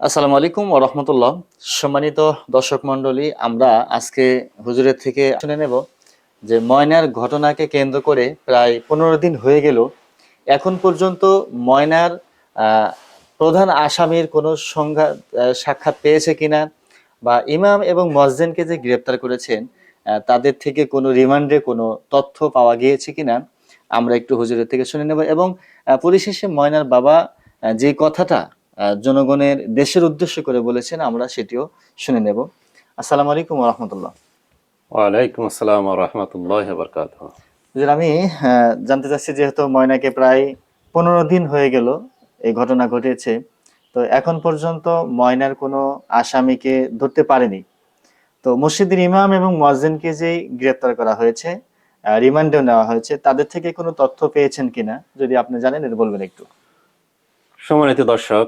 আসসালামু আলাইকুম ওরহমতুল্লাহ সম্মানিত দর্শক মণ্ডলী আমরা আজকে হুজুরের থেকে শুনে নেব যে ময়নার ঘটনাকে কেন্দ্র করে প্রায় পনেরো দিন হয়ে গেল। এখন পর্যন্ত ময়নার প্রধান আসামির কোনো আহ, সাক্ষাৎ পেয়েছে কিনা বা ইমাম এবং মসজিদকে যে গ্রেপ্তার করেছেন তাদের থেকে কোনো রিমান্ডে কোনো তথ্য পাওয়া গিয়েছে কিনা আমরা একটু হুজুরের থেকে শুনে নেব। এবং পরিশেষে ময়নার বাবা যে কথাটা জনগণের দেশের উদ্দেশ্য করে বলেছেন আমরা সেটিও শুনে নেব। আসসালামু আলাইকুম রহমতুল্লাহ। ওয়ালাইকুম আসসালাম রহমতুল্লাহ বরকাত আমি জানতে চাচ্ছি যেহেতু ময়নাকে প্রায় পনেরো দিন হয়ে গেল এই ঘটনা ঘটেছে তো এখন পর্যন্ত ময়নার কোনো আসামিকে ধরতে পারেনি। তো মসজিদের ইমাম এবং মসজিদকে যে গ্রেপ্তার করা হয়েছে রিমান্ডেও নেওয়া হয়েছে তাদের থেকে কোনো তথ্য পেয়েছেন কিনা? যদি আপনি জানেন এটা বলবেন একটু। সম্মানিত দর্শক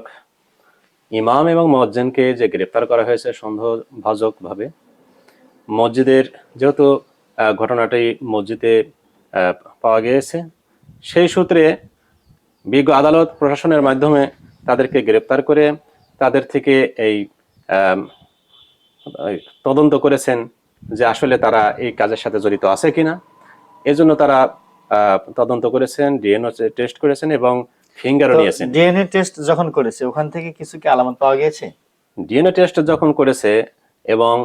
ইমাম এবং মজ্জেনকে যে গ্রেপ্তার করা হয়েছে সন্দেহভাজক ভাবে মসজিদের যেহেতু ঘটনাটি মসজিদে পাওয়া গিয়েছে, সেই সূত্রে বিজ্ঞ আদালত প্রশাসনের মাধ্যমে তাদেরকে গ্রেপ্তার করে তাদের থেকে এই তদন্ত করেছেন যে আসলে তারা এই কাজের সাথে জড়িত আছে কিনা। এজন্য তারা তদন্ত করেছেন ডিএনও টেস্ট করেছেন এবং ফিঙ্গারও নিয়েছেন। ডিএনএ টেস্ট যখন করেছে ওখান থেকে কিছু কি আলামত পাওয়া গিয়েছে? ডিএনএ টেস্ট যখন করেছে এবং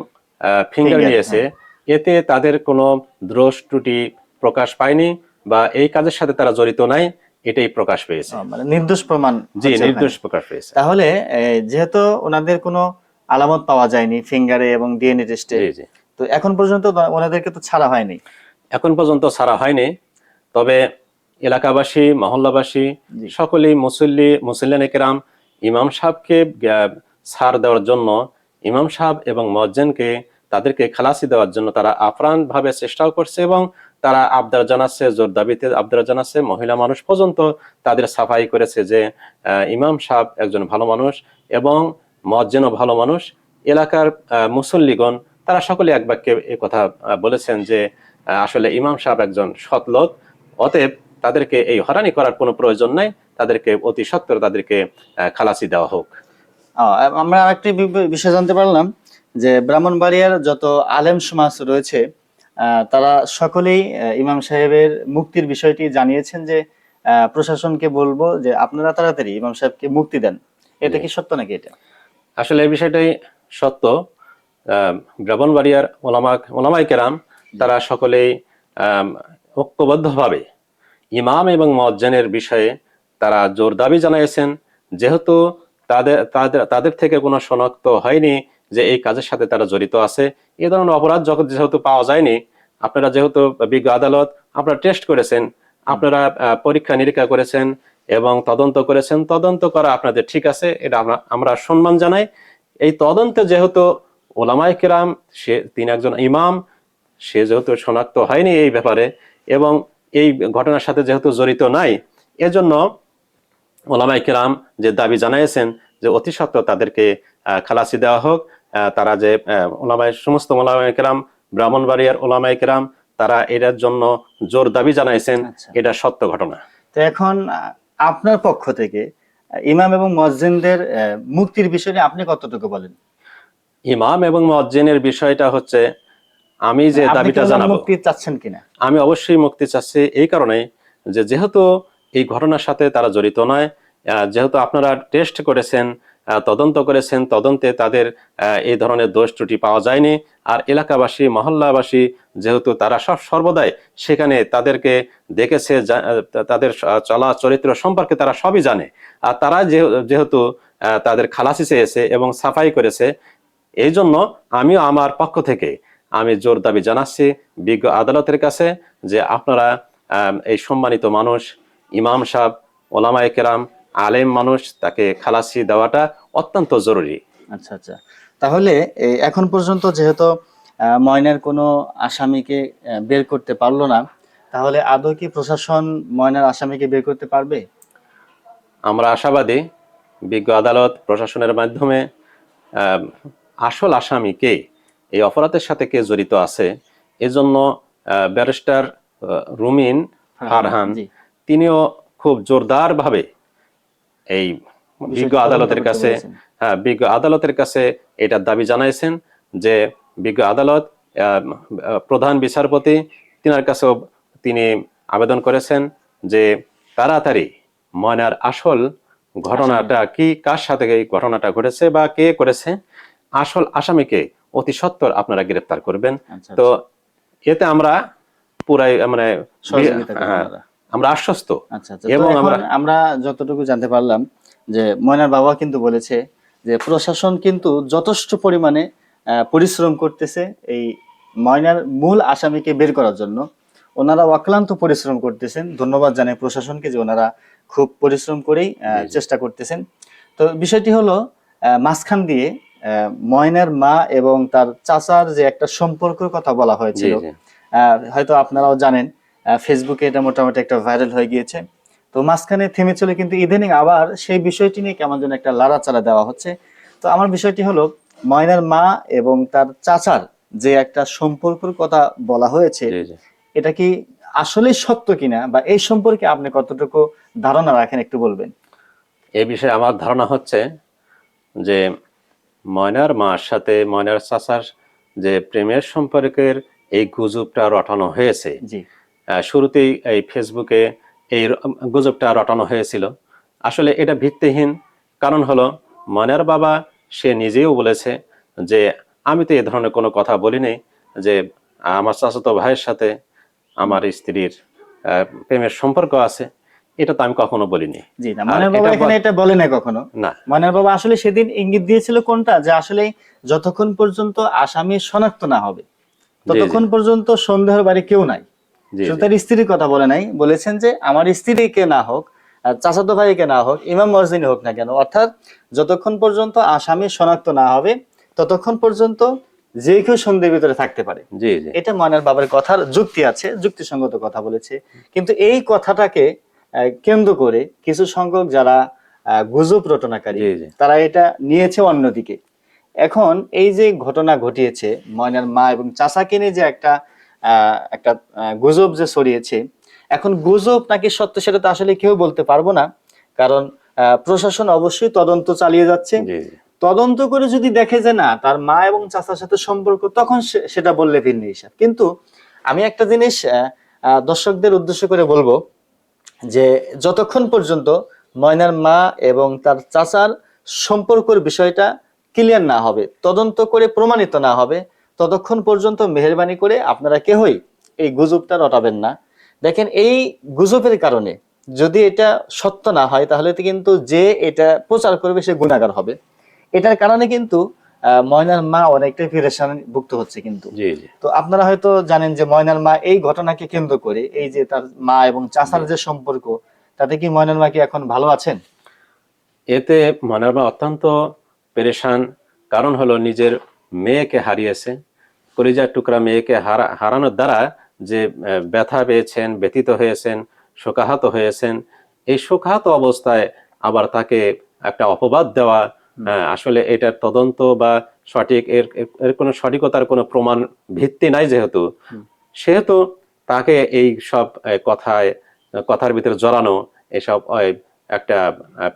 ফিঙ্গার নিয়েছে এতে তাদের কোনো দোষ ত্রুটি প্রকাশ পায়নি বা এই কাজের সাথে তারা জড়িত নাই এটাই প্রকাশ পেয়েছে। মানে নির্দোষ প্রমাণ জি নির্দোষ প্রকাশ পেয়েছে। তাহলে যেহেতু ওনাদের কোনো আলামত পাওয়া যায়নি ফিঙ্গারে এবং ডিএনএ টেস্টে তো এখন পর্যন্ত ওনাদেরকে তো ছাড়া হয়নি। এখন পর্যন্ত ছাড়া হয়নি তবে এলাকাবাসী মহল্লাবাসী সকলেই মুসল্লি মুসল্লিন একরাম ইমাম সাহেবকে ছাড় দেওয়ার জন্য ইমাম সাহেব এবং মজ্জেনকে তাদেরকে খালাসি দেওয়ার জন্য তারা আপ্রাণ ভাবে চেষ্টাও করছে এবং তারা আবদার জানাচ্ছে জোর দাবিতে আবদার জানাচ্ছে মহিলা মানুষ পর্যন্ত তাদের সাফাই করেছে যে আহ, ইমাম সাহেব একজন ভালো মানুষ এবং মজ্জেনও ভালো মানুষ। এলাকার মুসল্লিগণ তারা সকলে এক বাক্যে কথা বলেছেন যে আসলে ইমাম সাহেব একজন সৎ লোক অতএব তাদেরকে এই হরানি করার কোনো প্রয়োজন নাই। তাদেরকে অতি সত্তর তাদেরকে খালাসি দেওয়া হোক। আমরা আরেকটি বিষয় জানতে পারলাম যে ব্রাহ্মণবাড়িয়ার যত আলেম সমাজ রয়েছে তারা সকলেই ইমাম সাহেবের মুক্তির বিষয়টি জানিয়েছেন যে আহ, প্রশাসনকে বলব যে আপনারা তাড়াতাড়ি ইমাম সাহেবকে মুক্তি দেন। এটা কি সত্য নাকি এটা? আসলে এই বিষয়টাই সত্য। আহ, ব্রাহ্মণবাড়িয়ার ওলামা ওলামাই কেরাম তারা সকলেই ঐক্যবদ্ধভাবে ইমাম এবং মজ্জানের বিষয়ে তারা জোর দাবি জানিয়েছেন, যেহেতু তাদের তাদের তাদের থেকে কোনো শনাক্ত হয়নি যে এই কাজের সাথে তারা জড়িত আছে। এ ধরনের অপরাধ যখন যেহেতু পাওয়া যায়নি, আপনারা যেহেতু বিজ্ঞ আদালত, আপনারা টেস্ট করেছেন, আপনারা পরীক্ষা নিরীক্ষা করেছেন এবং তদন্ত করেছেন, তদন্ত করা আপনাদের ঠিক আছে, এটা আমরা আমরা সম্মান জানাই। এই তদন্তে যেহেতু ওলামাই কিরাম, সে, তিনি একজন ইমাম, সে যেহেতু শনাক্ত হয়নি এই ব্যাপারে এবং এই ঘটনার সাথে যেহেতু জড়িত নাই এজন্য ওলামাই কিরাম যে দাবি জানিয়েছেন যে অতি সত্ত্বর তাদেরকে খালাসি দেওয়া হোক তারা যে ওলামাই সমস্ত ওলামাই কিরাম ব্রাহ্মণবাড়িয়ার ওলামাই কিরাম তারা এটার জন্য জোর দাবি জানাইছেন আচ্ছা। এটা সত্য ঘটনা তো এখন আপনার পক্ষ থেকে ইমাম এবং মসজিদদের মুক্তির বিষয়ে আপনি কতটুকু বলেন ইমাম এবং মজ্জিনের বিষয়টা হচ্ছে আমি যে দাবিটা ওনার জানাব। মুক্তি চাচ্ছেন কিনা? আমি অবশ্যই মুক্তি চাচ্ছি এই কারণে যে যেহেতু এই ঘটনার সাথে তারা জড়িত নয় যেহেতু আপনারা টেস্ট করেছেন তদন্ত করেছেন তদন্তে তাদের এই ধরনের দোষ ত্রুটি পাওয়া যায়নি। আর এলাকাবাসী মহল্লাবাসী যেহেতু তারা সব সর্বদাই সেখানে তাদেরকে দেখেছে তাদের চলা চরিত্র সম্পর্কে তারা সবই জানে। আর তারা যে- যেহেতু তাদের খালাসি চেয়েছে এবং সাফাই করেছে এই জন্য আমিও আমার পক্ষ থেকে আমি জোর দাবি জানাচ্ছি বিজ্ঞ আদালতের কাছে যে আপনারা এই সম্মানিত মানুষ ইমাম সাহেব ওলামায়ে কেরাম আলেম মানুষ তাকে খালাসি দেওয়াটা অত্যন্ত জরুরি। আচ্ছা আচ্ছা। তাহলে এখন পর্যন্ত যেহেতু ময়নার কোনো আসামিকে বের করতে পারল না তাহলে আদৌ কি প্রশাসন ময়নার আসামিকে বের করতে পারবে? আমরা আশাবাদী বিজ্ঞ আদালত প্রশাসনের মাধ্যমে আসল আসামিকে এই অপরাধের সাথে কে জড়িত আছে? এজন্য ব্যারিস্টার রুমিন ফারহান তিনিও খুব জোরদার ভাবে এই বিজ্ঞ আদালতের কাছে হ্যাঁ বিজ্ঞ আদালতের কাছে এটার দাবি জানাইছেন যে বিজ্ঞ আদালত প্রধান বিচারপতি তিনার কাছেও তিনি আবেদন করেছেন যে তাড়াতাড়ি ময়নার আসল ঘটনাটা কি কার সাথে এই ঘটনাটা ঘটেছে বা কে করেছে আসল আসামিকে অতি সত্বর আপনারা গ্রেফতার করবেন। আচ্ছা, তো এতে আমরা পুরাই মানে হ্যাঁ। আমরা আশ্বস্ত। আচ্ছা আচ্ছা। এবং আমরা যতটুকু জানতে পারলাম যে ময়নার বাবা কিন্তু বলেছে যে প্রশাসন কিন্তু যথেষ্ট পরিমাণে পরিশ্রম করতেছে এই ময়নার মূল আসামিকে বের করার জন্য। ওনারা অক্লান্ত পরিশ্রম করতেছেন। ধন্যবাদ জানাই প্রশাসনকে যে ওনারা খুব পরিশ্রম করেই। চেষ্টা করতেছেন। তো বিষয়টি হলো মাঝখান দিয়ে ময়নার মা এবং তার চাচার যে একটা সম্পর্কের কথা বলা হয়েছিল হয়তো আপনারাও জানেন ফেসবুকে এটা মোটামুটি একটা ভাইরাল হয়ে গিয়েছে। তো মাঝখানে থেমে চলে কিন্তু ইদানিং আবার সেই বিষয়টি নিয়ে কেমন যেন একটা লাড়াচাড়া দেওয়া হচ্ছে। তো আমার বিষয়টি হলো ময়নার মা এবং তার চাচার যে একটা সম্পর্কের কথা বলা হয়েছে এটা কি আসলে সত্য কিনা বা এই সম্পর্কে আপনি কতটুকু ধারণা রাখেন একটু বলবেন? এ বিষয়ে আমার ধারণা হচ্ছে যে ময়নার মার সাথে ময়নার চাচার যে প্রেমের সম্পর্কের এই গুজবটা রটানো হয়েছে। শুরুতেই এই ফেসবুকে এই গুজবটা রটানো হয়েছিল। আসলে এটা ভিত্তিহীন। কারণ হলো ময়নার বাবা সে নিজেও বলেছে যে আমি তো এ ধরনের কোনো কথা বলিনি যে আমার চাচাতো ভাইয়ের সাথে আমার স্ত্রীর প্রেমের সম্পর্ক আছে। এটা তো আমি কখনো বলিনি। জি না আর বাবা এটা এখানে এটা বলে না কখনো। না। ময়নার বাবা আসলে সেদিন ইঙ্গিত দিয়েছিল কোনটা? যে আসলে যতক্ষণ পর্যন্ত আসামি শনাক্ত না হবে ততক্ষণ পর্যন্ত সন্দেহের বাড়ি কেউ নাই। তার স্ত্রীর কথা বলে নাই বলেছেন যে আমার স্ত্রীকে না হোক চাচাতো ভাইকে না হোক ইমাম মসজিদ হোক না কেন অর্থাৎ যতক্ষণ পর্যন্ত আসামি শনাক্ত না হবে ততক্ষণ পর্যন্ত যে কেউ সন্দেহের ভিতরে থাকতে পারে। এটা ময়নার বাবার কথার যুক্তি আছে যুক্তিসঙ্গত কথা বলেছে। কিন্তু এই কথাটাকে কেন্দ্র করে কিছু সংখ্যক যারা গুজব রটনাকারী তারা এটা নিয়েছে অন্যদিকে। এখন এই যে ঘটনা ঘটিয়েছে ময়নার মা এবং চাচাকে নিয়ে যে একটা একটা গুজব যে ছড়িয়েছে এখন গুজব নাকি সত্য সেটা তো আসলে কেউ বলতে পারব না। কারণ প্রশাসন অবশ্যই তদন্ত চালিয়ে যাচ্ছে। তদন্ত করে যদি দেখে যে না তার মা এবং চাচার সাথে সম্পর্ক তখন সেটা বললে ভিন্ন হিসাব কিন্তু আমি একটা জিনিস দর্শকদের উদ্দেশ্য করে বলব যে যতক্ষণ পর্যন্ত ময়নার মা এবং তার চাচার সম্পর্কের বিষয়টা ক্লিয়ার না হবে, তদন্ত করে প্রমাণিত না হবে, ততক্ষণ পর্যন্ত মেহরবানি করে আপনারা কেহই এই গুজবটা রটাবেন না। দেখেন, এই গুজবের কারণে যদি এটা সত্য না হয়, তাহলে কিন্তু যে এটা প্রচার করবে সে গুণাগার হবে। এটার কারণে কিন্তু ময়নার মা অনেকটাই ফিরেশান ভুক্ত হচ্ছে কিন্তু। জি জি। তো আপনারা হয়তো জানেন যে ময়নার মা এই ঘটনাকে কেন্দ্র করে এই যে তার মা এবং চাচার যে সম্পর্ক তাতে কি ময়নার মা কি এখন ভালো আছেন? এতে ময়নার মা অত্যন্ত পেরেশান। কারণ হলো নিজের মেয়েকে হারিয়েছে। কলিজার টুকরা মেয়েকে হারা হারানোর দ্বারা যে ব্যথা পেয়েছেন ব্যথিত হয়েছেন শোকাহত হয়েছেন এই শোকাহত অবস্থায় আবার তাকে একটা অপবাদ দেওয়া আসলে এটার তদন্ত বা সঠিক এর এর- কোনো সঠিকতার কোনো প্রমাণ ভিত্তি নাই যেহেতু। সেহেতু তাকে এই সব কথায় কথার ভিতরে জড়ানো এসব একটা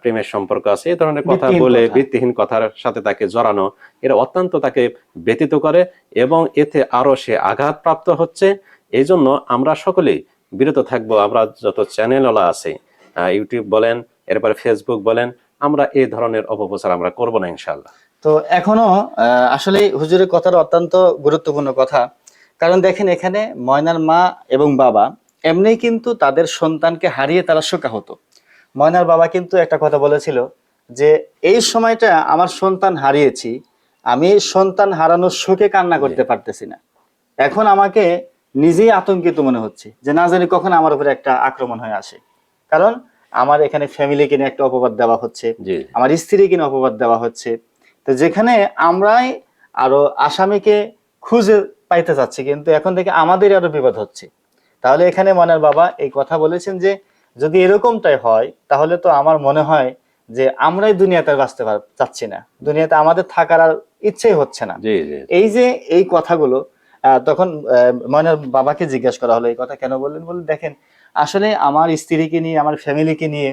প্রেমের সম্পর্ক আছে এই ধরনের কথা বলে ভিত্তিহীন কথার সাথে তাকে জড়ানো এটা অত্যন্ত তাকে ব্যতীত করে এবং এতে আরও সে আঘাতপ্রাপ্ত হচ্ছে। এই জন্য আমরা সকলেই বিরত থাকব। আমরা যত চ্যানেলওয়ালা আছে ইউটিউব বলেন এরপরে ফেসবুক বলেন আমরা এই ধরনের অপপ্রচার আমরা করব না ইনশাল্লাহ তো এখনও আসলে হুজুরের কথাটা অত্যন্ত গুরুত্বপূর্ণ কথা। কারণ দেখেন এখানে ময়নার মা এবং বাবা, এমনি কিন্তু তাদের সন্তানকে হারিয়ে তারা শোকা হতো। ময়নার বাবা কিন্তু একটা কথা বলেছিল যে, এই সময়টা আমার সন্তান হারিয়েছি, আমি সন্তান হারানোর শোকে কান্না করতে পারতেছি না। এখন আমাকে নিজেই আতঙ্কিত মনে হচ্ছে যে, না জানি কখন আমার উপরে একটা আক্রমণ হয়ে আসে। কারণ আমার এখানে ফ্যামিলিকে নিয়ে একটা অপবাদ দেওয়া হচ্ছে আমার স্ত্রী কিনে অপবাদ দেওয়া হচ্ছে। তো যেখানে আমরাই আরও আসামিকে খুঁজে পাইতে চাচ্ছি কিন্তু এখন থেকে আমাদের আরও বিপদ হচ্ছে। তাহলে এখানে মনের বাবা এই কথা বলেছেন যে যদি এরকমটাই হয় তাহলে তো আমার মনে হয় যে আমরাই দুনিয়াতে বাঁচতে চাচ্ছি না। দুনিয়াতে আমাদের থাকার আর ইচ্ছেই হচ্ছে না। এই যে এই কথাগুলো আহ, তখন আহ, ময়নার বাবাকে জিজ্ঞেস করা হলো এই কথা কেন বললেন? বলে দেখেন আসলে আমার স্ত্রীকে নিয়ে আমার ফ্যামিলিকে নিয়ে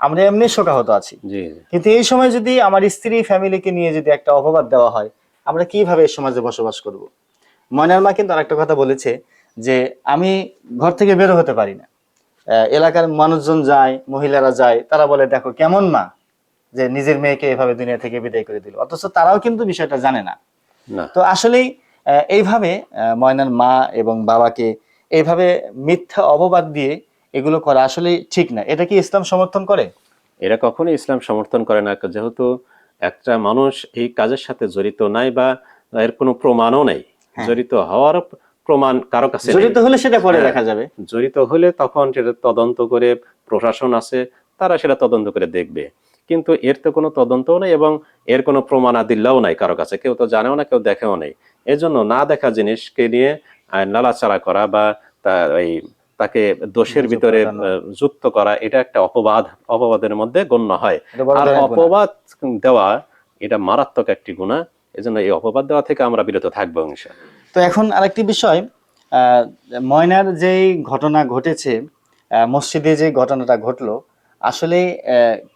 আমরা এমনি শোকাহত আছি। কিন্তু এই সময় যদি আমার স্ত্রী ফ্যামিলিকে নিয়ে যদি একটা অপবাদ দেওয়া হয় আমরা কীভাবে এই সমাজে বসবাস করব? ময়নার মা কিন্তু আরেকটা কথা বলেছে যে আমি ঘর থেকে বেরো হতে পারি না। এলাকার মানুষজন যায় মহিলারা যায় তারা বলে দেখো কেমন মা যে নিজের মেয়েকে এভাবে দুনিয়া থেকে বিদায় করে দিল? অথচ তারাও কিন্তু বিষয়টা জানে না। না। তো আসলেই এইভাবে ময়নার মা এবং বাবাকে এইভাবে মিথ্যা অপবাদ দিয়ে এগুলো করা আসলে ঠিক না। এটা কি ইসলাম সমর্থন করে? এরা কখনোই ইসলাম সমর্থন করে না। যেহেতু একটা মানুষ এই কাজের সাথে জড়িত নাই বা এর কোনো প্রমাণও নেই। হ্যাঁ। জড়িত হওয়ার প্রমাণ কারও কাছে জড়িত হলে সেটা পরে হ্যাঁ। দেখা যাবে। জড়িত হলে তখন সেটা তদন্ত করে প্রশাসন আছে তারা সেটা তদন্ত করে দেখবে। কিন্তু এর তো কোনো তদন্তও নেই এবং এর কোনো প্রমাণাদিল্লাও নাই কারও কাছে। কেউ তো জানেও না কেউ দেখেও নেই। এজন্য না দেখা জিনিসকে নিয়ে আহ, নাড়াচাড়া করা বা এই তাকে দোষের ভিতরে যুক্ত করা এটা একটা অপবাদ অপবাদের মধ্যে গণ্য হয়। আর অপবাদ দেওয়া এটা মারাত্মক একটি গুণা। এজন্য এই অপবাদ দেওয়া থেকে আমরা বিরত থাকব ইনশাআল্লাহ। তো এখন আরেকটি বিষয় আহ, ময়নার যেই ঘটনা ঘটেছে মসজিদে যে ঘটনাটা ঘটলো আসলে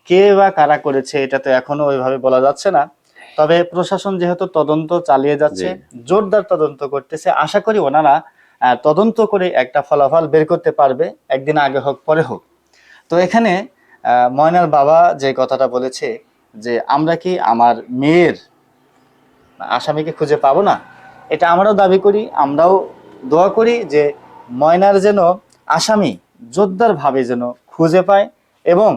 কে বা কারা করেছে এটা তো এখনও ওইভাবে বলা যাচ্ছে না। তবে প্রশাসন যেহেতু তদন্ত চালিয়ে যাচ্ছে জোরদার তদন্ত করতেছে আশা করি ওনারা তদন্ত করে একটা ফলাফল বের করতে পারবে একদিন আগে হোক পরে হোক। তো এখানে ময়নার বাবা যে কথাটা বলেছে যে আমরা কি আমার মেয়ের আসামিকে খুঁজে পাবো না? এটা আমরাও দাবি করি আমরাও দোয়া করি যে ময়নার যেন আসামি জোরদার ভাবে যেন খুঁজে পায় এবং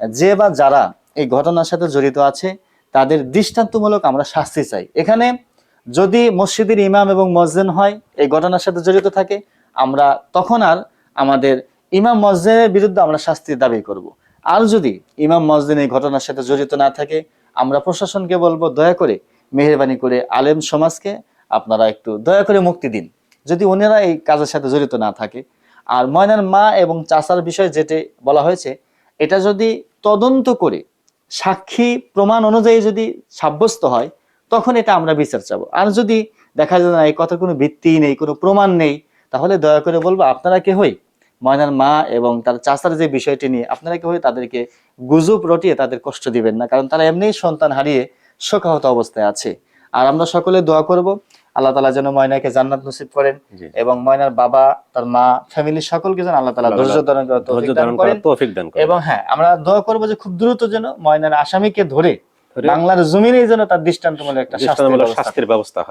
যে বা যারা এই ঘটনার সাথে জড়িত আছে, তাদের দৃষ্টান্তমূলক আমরা শাস্তি চাই এখানে যদি মসজিদের ইমাম এবং মসজিদ হয়, এই ঘটনার সাথে জড়িত থাকে, আমরা তখন আর আমাদের ইমাম মসজিদের বিরুদ্ধে আমরা শাস্তির দাবি করব। আর যদি ইমাম মসজিদ এই ঘটনার সাথে জড়িত না থাকে, আমরা প্রশাসনকে বলব, দয়া করে মেহরবানি করে আলেম সমাজকে আপনারা একটু দয়া করে মুক্তি দিন যদি ওনারা এই কাজের সাথে জড়িত না থাকে, আর ময়নার মা এবং চাচার বিষয় যেটি বলা হয়েছে এটা যদি তদন্ত করে, সাক্ষী প্রমাণ অনুযায়ী যদি সাব্যস্ত হয়, তখন এটা আমরা বিচার চাবো। আর যদি দেখা যায় না, এই কথার কোনো ভিত্তি নেই, কোনো প্রমাণ নেই, তাহলে দয়া করে বলব, আপনারা কে হই ময়নার মা এবং তার চাচার যে বিষয়টি নিয়ে, আপনারা কে হই তাদেরকে গুজব রটিয়ে তাদের কষ্ট দিবেন না, কারণ তারা এমনিই সন্তান হারিয়ে শোকাহত অবস্থায় আছে। আর আমরা সকলে দোয়া করব আল্লাহ তালা যেন ময়নাকে জান্নাত নসিব করেন এবং ময়নার বাবা তার মা ফ্যামিলি সকলকে যেন আল্লাহ তালা ধৈর্য ধারণ করার ধৈর্য তৌফিক দান ধারণ করেন এবং হ্যাঁ আমরা দোয়া করব যে খুব দ্রুত যেন ময়নার আসামিকে ধরে ধরে বাংলার জমিনেই যেন তার দৃষ্টান্তমূলক একটা শাস্তির ব্যবস্থা শাস্তির ব্যবস্থা হয়।